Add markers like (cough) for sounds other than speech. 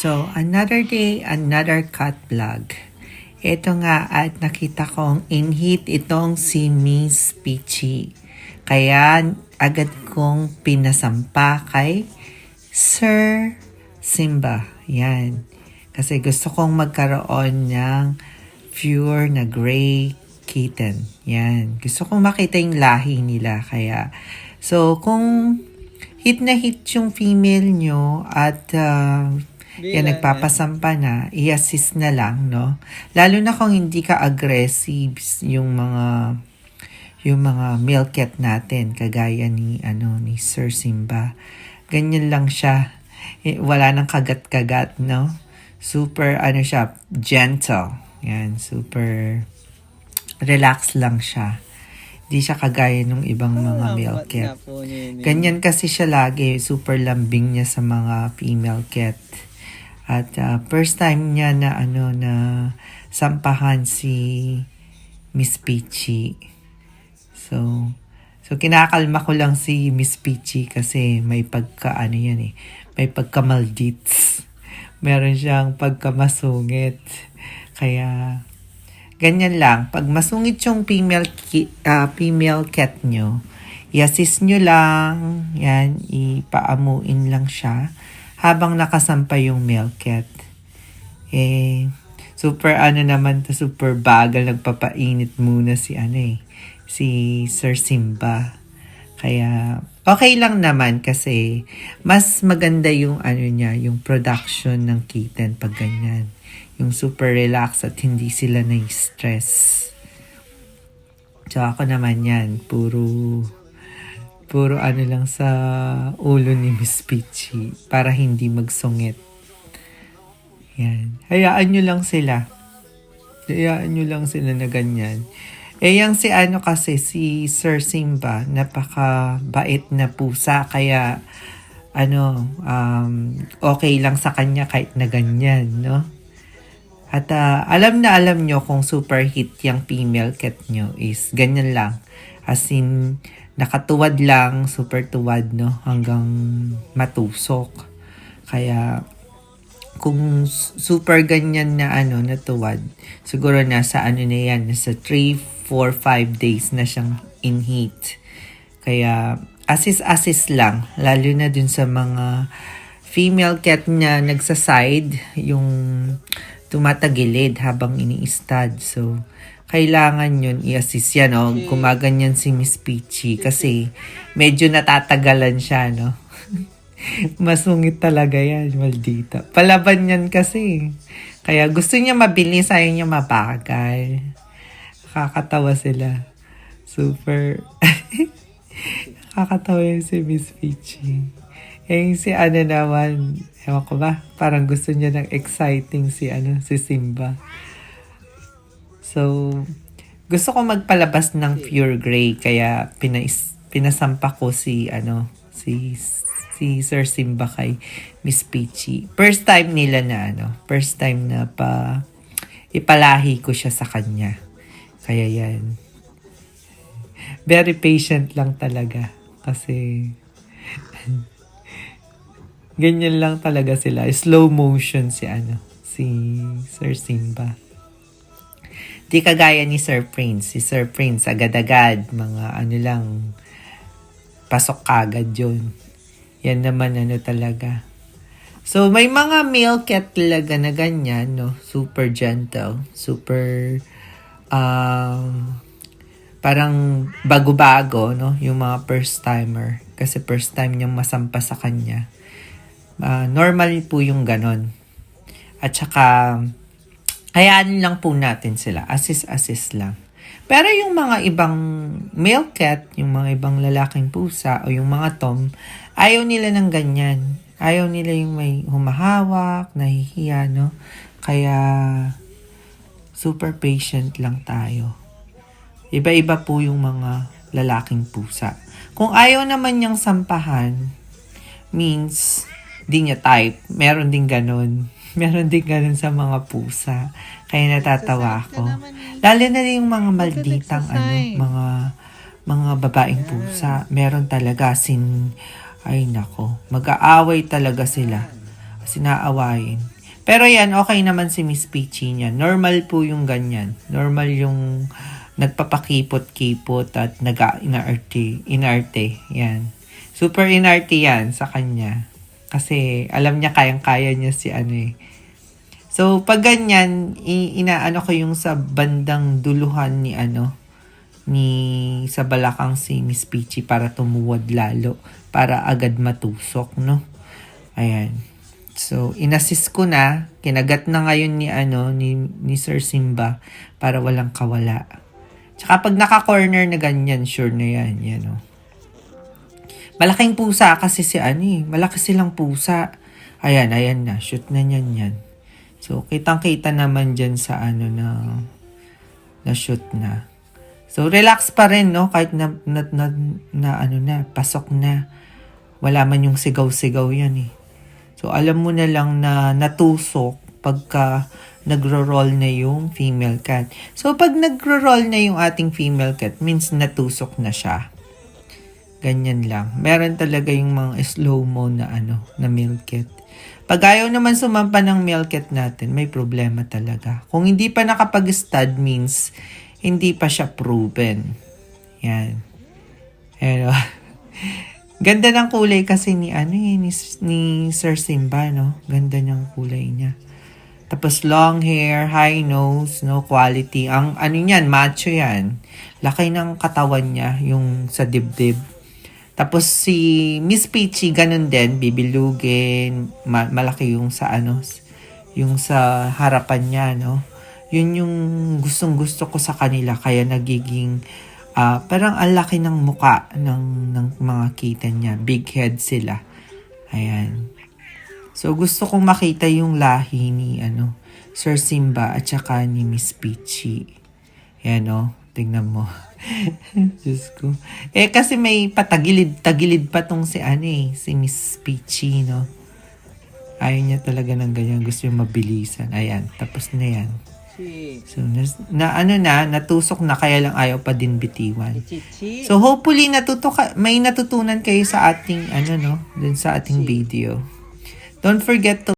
So, another day, another cat vlog. Ito nga at nakita kong in-hit itong si Miss Peachy. Kaya agad kong pinasampa kay Sir Simba. Yan. Kasi gusto kong magkaroon ng pure na gray kitten. Yan. Gusto kong makita yung lahi nila. Kaya, so kung hit na hit yung female nyo at uh, yan, nagpapasampa na, i-assist na lang, no? Lalo na kung hindi ka aggressive yung mga yung mga male cat natin, kagaya ni, ano, ni Sir Simba. Ganyan lang siya. Eh, wala nang kagat-kagat, no? Super, ano siya, gentle. Yan, super relax lang siya. Hindi siya kagaya nung ibang mga male cat. Ganyan kasi siya lagi, super lambing niya sa mga female cat. At uh, first time niya na ano na sampahan si Miss Peachy. So, so kinakalma ko lang si Miss Peachy kasi may pagka ano yan eh, may pagka maldits. (laughs) Meron siyang pagkamasungit. Kaya ganyan lang. Pag masungit yung female ki, uh, female cat nyo, i-assist nyo lang, yan, ipaamuin lang siya habang nakasampa yung cat. Eh, super ano naman to, super bagal, nagpapainit muna si ano eh, si Sir Simba. Kaya, okay lang naman kasi mas maganda yung ano niya, yung production ng kitten pag ganyan. Yung super relax at hindi sila na-stress. So ako naman yan, puro puro ano lang sa ulo ni Miss Peachy para hindi magsungit. Yan. Hayaan nyo lang sila. Hayaan nyo lang sila na ganyan. Eh, yung si ano kasi, si Sir Simba, napaka-bait na pusa, kaya ano, um, okay lang sa kanya kahit na ganyan, no? At uh, alam na alam nyo kung super hit yung female cat nyo is ganyan lang. As in, nakatuwad lang, super tuwad, no? Hanggang matusok. Kaya, kung super ganyan na ano, natuwad, siguro nasa ano na yan, nasa 3, 4, 5 days na siyang in heat. Kaya, assist-assist lang, lalo na dun sa mga female cat niya nagsaside, yung tumatagilid habang ini-stud. So, kailangan yun i-assist yan, no? Gumaganyan si Miss Peachy kasi medyo natatagalan siya, no? (laughs) Masungit talaga yan, maldita. Palaban yan kasi. Kaya gusto niya mabilis, ayaw niya mabagal. Kakatawa sila. Super. (laughs) Kakatawa yun si Miss Peachy. Eh, si ano naman, ewan ko ba, parang gusto niya ng exciting si ano, si Simba. So, gusto ko magpalabas ng pure gray kaya pinais, pinasampa ko si ano si si Sir Simba kay Miss Peachy. First time nila na ano, first time na pa ipalahi ko siya sa kanya. Kaya yan. Very patient lang talaga kasi (laughs) ganyan lang talaga sila. Slow motion si ano, si Sir Simba. Di kagaya ni Sir Prince. Si Sir Prince, agad-agad, mga ano lang, pasok kagad yun. Yan naman ano talaga. So, may mga male cat talaga na ganyan, no? Super gentle. Super, um, parang bago-bago, no? Yung mga first timer. Kasi first time niyang masampa sa kanya. Uh, normal po yung ganon. At saka, Hayaan lang po natin sila. Assist-assist lang. Pero yung mga ibang male cat, yung mga ibang lalaking pusa o yung mga tom, ayaw nila ng ganyan. Ayaw nila yung may humahawak, nahihiya, no? Kaya, super patient lang tayo. Iba-iba po yung mga lalaking pusa. Kung ayaw naman niyang sampahan, means, di niya type. Meron din ganun. (laughs) Meron din ganun sa mga pusa. Kaya natatawa ako. Lalo na yung mga malditang ano, mga mga babaeng pusa. Meron talaga sin ay nako, mag-aaway talaga sila. Kasi naawayin. Pero yan, okay naman si Miss Peachy niya. Normal po yung ganyan. Normal yung nagpapakipot-kipot at nag-inarte. Inarte. Yan. Super inarte yan sa kanya. Kasi alam niya kayang-kaya niya si ano eh. So, pag ganyan, inaano ko yung sa bandang duluhan ni ano, ni sa balakang si Miss Peachy para tumuwad lalo, para agad matusok, no? Ayan. So, inassist ko na, kinagat na ngayon ni ano, ni, ni Sir Simba para walang kawala. Tsaka pag naka-corner na ganyan, sure na yan, yan oh. Malaking pusa kasi si ano eh, malaki silang pusa. Ayan, ayan na, shoot na niyan yan. So, kitang-kita naman dyan sa ano na, na shoot na. So, relax pa rin, no? Kahit na, na, na, na ano na, pasok na. Wala man yung sigaw-sigaw yan eh. So, alam mo na lang na natusok pagka nagro-roll na yung female cat. So, pag nagro-roll na yung ating female cat, means natusok na siya. Ganyan lang. Meron talaga yung mga slow-mo na ano, na male cat. Pag ayaw naman sumampa ng male cat natin, may problema talaga. Kung hindi pa nakapag-stud means hindi pa siya proven. Yan. Pero, (laughs) ganda ng kulay kasi ni ano eh, ni, ni Sir Simba, no? Ganda ng kulay niya. Tapos long hair, high nose, no quality. Ang ano niyan, macho yan. Laki ng katawan niya, yung sa dibdib. Tapos si Miss Peachy, ganun din, bibilugin, ma- malaki yung sa ano, yung sa harapan niya, no? Yun yung gustong gusto ko sa kanila, kaya nagiging, ah, parang ang laki ng muka ng, ng mga kita niya. Big head sila. Ayan. So, gusto kong makita yung lahi ni, ano, Sir Simba at saka ni Miss Peachy. Yan, no? Tingnan mo. (laughs) Diyos ko. Eh, kasi may patagilid-tagilid pa tong si, ano eh, si Miss Peachy, no? Ayaw niya talaga ng ganyan. Gusto niya mabilisan. Ayan, tapos na yan. So, nas, na ano na, natusok na, kaya lang ayaw pa din bitiwan. So, hopefully, natuto ka, may natutunan kayo sa ating, ano, no, dun sa ating video. Don't forget to